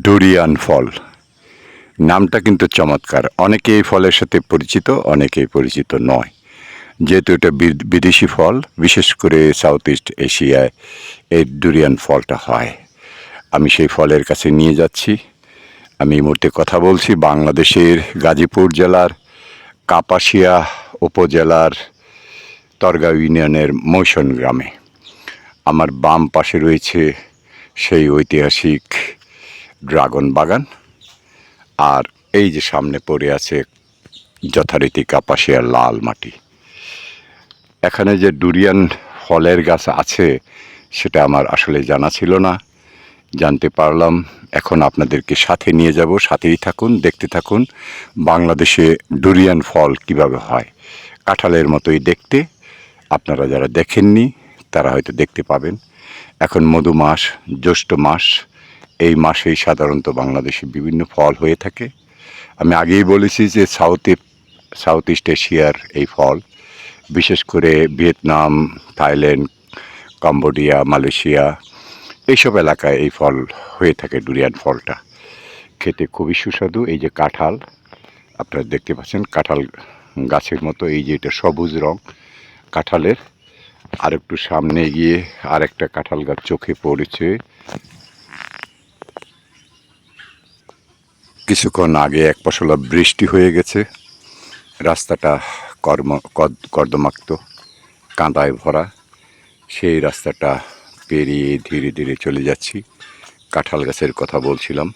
Durian ফল। নামটা কিন্তু চমৎকার। অনেকে এই ফলের সাথে পরিচিত, অনেকেই পরিচিত নয়। যেহেতু এটা বিদেশি ফল, বিশেষ করে সাউথ ইস্ট এশিয়ায় এই ডুরিয়ান ফলটা হয়। আমি সেই ফলের কাছে নিয়ে যাচ্ছি। আমি এই মুহূর্তে কথা বলছি বাংলাদেশের গাজীপুর জেলার কাপাসিয়া উপজেলার তরগাঁও ইউনিয়নের মৈশন গ্রামে। আমার বাম পাশে রয়েছে সেই ঐতিহাসিক ড্রাগন বাগান। আর এই যে সামনে পড়ে আছে যথারীতি কাপাসিয়ার লাল মাটি। এখানে যে ডুরিয়ান ফলের গাছ আছে, সেটা আমার আসলে জানা ছিল না। জানতে পারলাম, এখন আপনাদেরকে সাথে নিয়ে যাব। সাথেই থাকুন, দেখতে থাকুন বাংলাদেশে ডুরিয়ান ফল কীভাবে হয়। কাঁঠালের মতোই দেখতে। আপনারা যারা দেখেননি, তারা হয়তো দেখতে পাবেন। এখন মধু মাস, জ্যৈষ্ঠ মাস। এই মাসেই সাধারণত বাংলাদেশে বিভিন্ন ফল হয়ে থাকে। আমি আগেই বলেছি যে সাউথে সাউথ ইস্ট এশিয়ার এই ফল, বিশেষ করে ভিয়েতনাম, থাইল্যান্ড, কম্বোডিয়া, মালয়েশিয়া, এইসব এলাকায় এই ফল হয়ে থাকে ডুরিয়ান ফলটা। খেতে খুবই সুস্বাদু। এই যে কাঁঠাল, আপনারা দেখতে পাচ্ছেন কাঁঠাল গাছের মতো, এই যে এটা সবুজ রং কাঁঠালের। আর একটু সামনে গিয়ে আরেকটা কাঁঠাল গাছ চোখে পড়েছে। কিছুক্ষণ আগে এক পশলা বৃষ্টি হয়ে গেছে। রাস্তাটা কর্ম কর্দমাক্ত, কাঁদায় ভরা। সেই রাস্তাটা পেরিয়ে ধীরে ধীরে চলে যাচ্ছি। কাঁঠাল গাছের কথা বলছিলাম।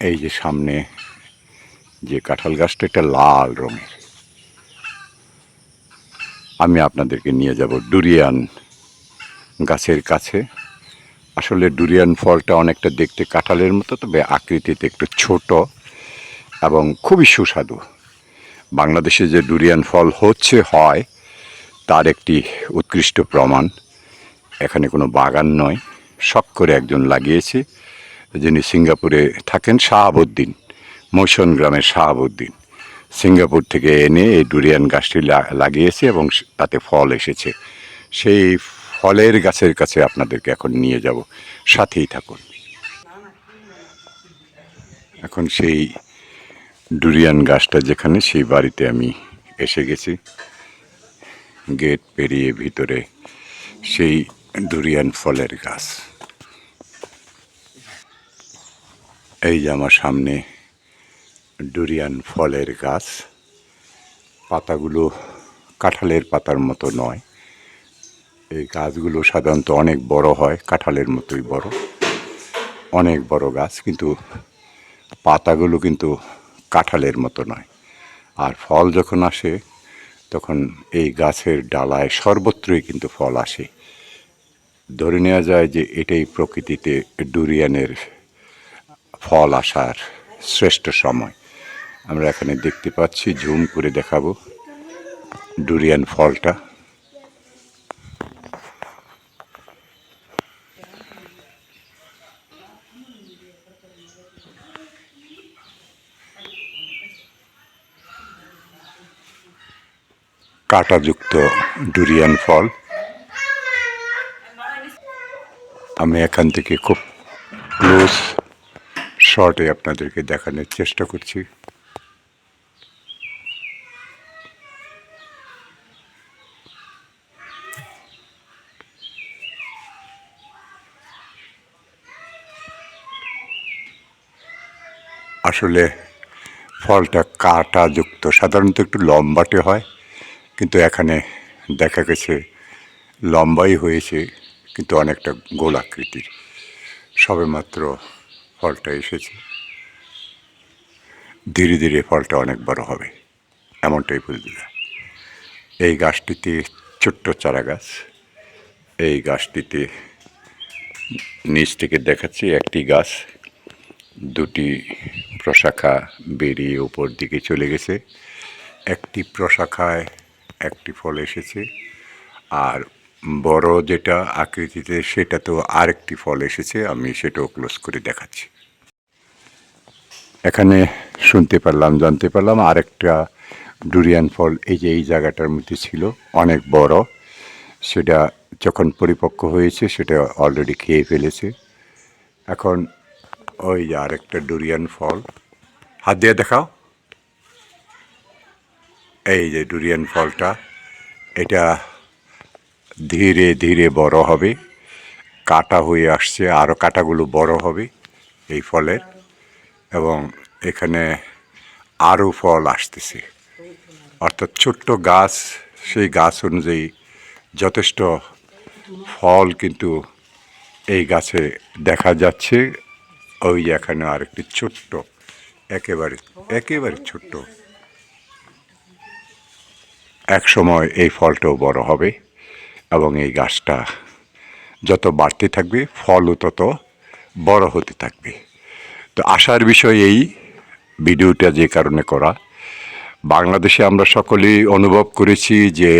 এই যে সামনে যে কাঁঠাল গাছটা একটা লাল রঙের। আমি আপনাদেরকে নিয়ে যাব ডুরিয়ান গাছের কাছে। আসলে ডুরিয়ান ফলটা অনেকটা দেখতে কাঁঠালের মতো, তবে আকৃতিতে একটু ছোট এবং খুবই সুস্বাদু। বাংলাদেশে যে ডুরিয়ান ফল হচ্ছে, হয়, তার একটি উৎকৃষ্ট প্রমাণ। এখানে কোনো বাগান নয়। শখ করে একজন লাগিয়েছে, যিনি সিঙ্গাপুরে থাকেন, শাহাবুদ্দিন মৈশন গ্রামের শাহাবুদ্দিন। সিঙ্গাপুর থেকে এনে এই ডুরিয়ান গাছটি লাগিয়েছে এবং তাতে ফল এসেছে। সেই ফলের গাছের কাছে আপনাদেরকে এখন নিয়ে যাব। সাথেই থাকুন। এখন সেই ডুরিয়ান গাছটা যেখানে, সেই বাড়িতে আমি এসে গেছি। গেট পেরিয়ে ভিতরে সেই ডুরিয়ান ফলের গাছ। এই যে আমার সামনে ডুরিয়ান ফলের গাছ। পাতাগুলো কাঁঠালের পাতার মতো নয়। এই গাছগুলো সাধারণত অনেক বড় হয়, কাঁঠালের মতোই বড়। অনেক বড় গাছ, কিন্তু পাতাগুলো কিন্তু কাঁঠালের মতো নয়। আর ফল যখন আসে, তখন এই গাছের ডালায় সর্বত্রই কিন্তু ফল আসে। ধরে নেওয়া যায় যে এটাই প্রকৃতিতে ডুরিয়ানের ফল আসার শ্রেষ্ঠ সময়। আমরা এখানে দেখতে পাচ্ছি ঝুম করে দেখাবো ডুরিয়ান ফলটা। কাঁটাযুক্ত ডুরিয়ান ফল। আমি এখান থেকে খুব ক্লোজ শর্টে আপনাদেরকে দেখানোর চেষ্টা করছি। আসলে ফলটা কাঁটাযুক্ত, সাধারণত একটু লম্বাটে হয়। কিন্তু এখানে দেখা গেছে লম্বাই হয়েছে, কিন্তু অনেকটা গোলাকৃতির সবেমাত্র ফলটা এসেছে। ধীরে ধীরে ফলটা অনেক বড় হবে, এমনটাই বুঝতে যায় এই গাছটিতে ছোট্ট চারা গাছ এই গাছটিতে নিচ থেকে দেখাচ্ছি একটি গাছ। দুটি প্রশাখা বেরিয়ে উপর দিকে চলে গেছে। একটি প্রশাখায় একটি ফল এসেছে। আর বড় যেটা আকৃতিতে সেটা তো আরেকটি ফল এসেছে, আমি সেটাও ক্লোজ করে দেখাচ্ছি। এখানে শুনতে পারলাম, জানতে পারলাম আরেকটা ডুরিয়ান ফল এই যে, এই জায়গাটার মধ্যে ছিল, অনেক বড়। সেটা যখন পরিপক্ক হয়েছে, সেটা অলরেডি খেয়ে ফেলেছে। এখন ওই যে আরেকটা ডুরিয়ান ফল হাত দিয়ে দেখাও। এই যে ডুরিয়ান ফলটা, এটা ধীরে ধীরে বড় হবে, কাটা হয়ে আসছে আরও কাটাগুলো বড় হবে এই ফলের, এবং এখানে আরও ফল আসতেছে। অর্থাৎ ছোট্ট গাছ, সেই গাছ অনুযায়ী যথেষ্ট ফল কিন্তু এই গাছে দেখা যাচ্ছে। ওই এখানে আরেকটি ছোট্ট, একেবারে একেবারে ছোট্ট এক সময় এই ফলটাও বড় হবে এবং এই গাছটা যত বাড়তে থাকবে, ফলও তত বড় হতে থাকবে। তো আশার বিষয় এই, ভিডিওটা যে কারণে করা। বাংলাদেশে আমরা সকলেই অনুভব করেছি যে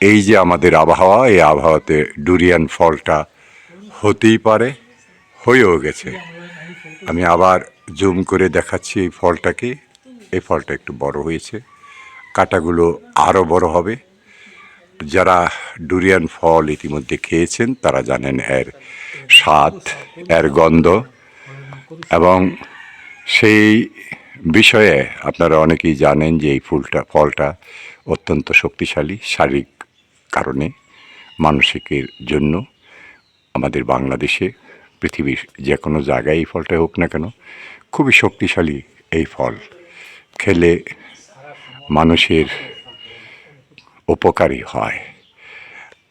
এই যে আমাদের আবহাওয়া, এই আবহাওয়াতে ডুরিয়ান ফলটা হতেই পারে, হয়েও গেছে। আমি আবার জুম করে দেখাচ্ছি এই ফলটাকে। এই ফলটা একটু বড় হয়েছে। কাটাগুলো আরও বড় হবে। যারা ডুরিয়ান ফল ইতিমধ্যে খেয়েছেন, তারা জানেন এর স্বাদ, এর গন্ধ। এবং সেই বিষয়ে আপনারা অনেকেই জানেন যে এই ফুলটা, ফলটা অত্যন্ত শক্তিশালী শারীরিক কারণে, মানসিকের জন্য। আমাদের বাংলাদেশে, পৃথিবীর যে কোনো জায়গায় এই ফলটা হোক না কেন, খুবই শক্তিশালী এই ফল। খেলে মানুষের উপকারী হয়।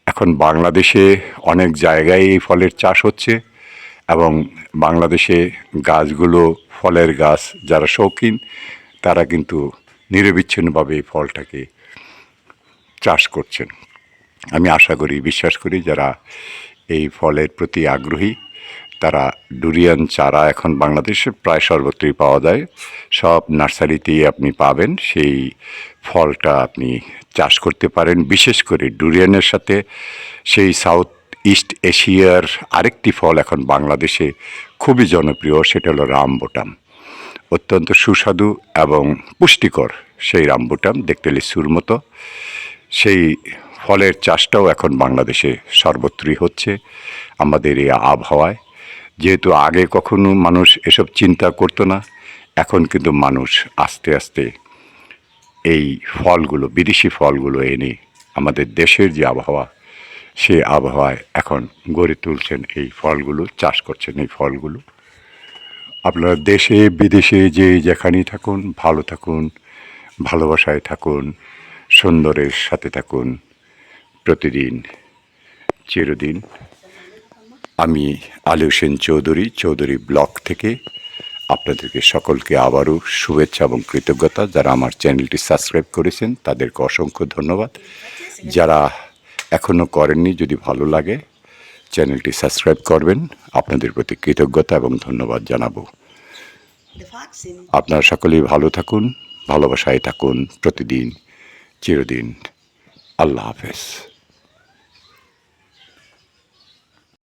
এখন বাংলাদেশে অনেক জায়গায় এই ফলের চাষ হচ্ছে এবং বাংলাদেশে গাছগুলো, ফলের গাছ যারা শৌখিন, তারা কিন্তু নিরবিচ্ছিন্নভাবে এই ফলটাকে চাষ করছেন। আমি আশা করি, বিশ্বাস করি যারা এই ফলের প্রতি আগ্রহী তারা ডুরিয়ান চারা এখন বাংলাদেশে প্রায় সর্বত্রই পাওয়া যায়। সব নার্সারিতেই আপনি পাবেন, সেই ফলটা আপনি চাষ করতে পারেন। বিশেষ করে ডুরিয়ানের সাথে সেই সাউথ ইস্ট এশিয়ার আরেকটি ফল এখন বাংলাদেশে খুবই জনপ্রিয়, সেটা হলো রামবোটাম। অত্যন্ত সুস্বাদু এবং পুষ্টিকর সেই রামবুটাম, দেখতে লিচুর মতো। সেই ফলের চাষটাও এখন বাংলাদেশে সর্বত্রই হচ্ছে। আমাদের এই আবহাওয়ায় যেহেতু আগে কখনো মানুষ এসব চিন্তা করতো না, এখন কিন্তু মানুষ আস্তে আস্তে এই ফলগুলো, বিদেশি ফলগুলো এনে আমাদের দেশের যে আবহাওয়া, সে আবহাওয়ায় এখন গড়ে তুলছেন এই ফলগুলো, চাষ করছেন এই ফলগুলো। আপনারা দেশে, বিদেশে যে যেখানেই থাকুন, ভালো থাকুন, ভালোবাসায় থাকুন, সুন্দরের সাথে থাকুন, প্রতিদিন, চিরদিন আমি আলী হোসেন চৌধুরী চৌধুরী ব্লক থেকে আপনাদেরকে সকলকে আবারও শুভেচ্ছা এবং কৃতজ্ঞতা। যারা আমার চ্যানেলটি সাবস্ক্রাইব করেছেন, তাদেরকে অসংখ্য ধন্যবাদ। যারা এখনও করেননি, যদি ভালো লাগে, চ্যানেলটি সাবস্ক্রাইব করবেন। আপনাদের প্রতি কৃতজ্ঞতা এবং ধন্যবাদ জানাব। আপনারা সকলেই ভালো থাকুন, ভালোবাসায় থাকুন প্রতিদিন, চিরদিন। আল্লাহ হাফেজ।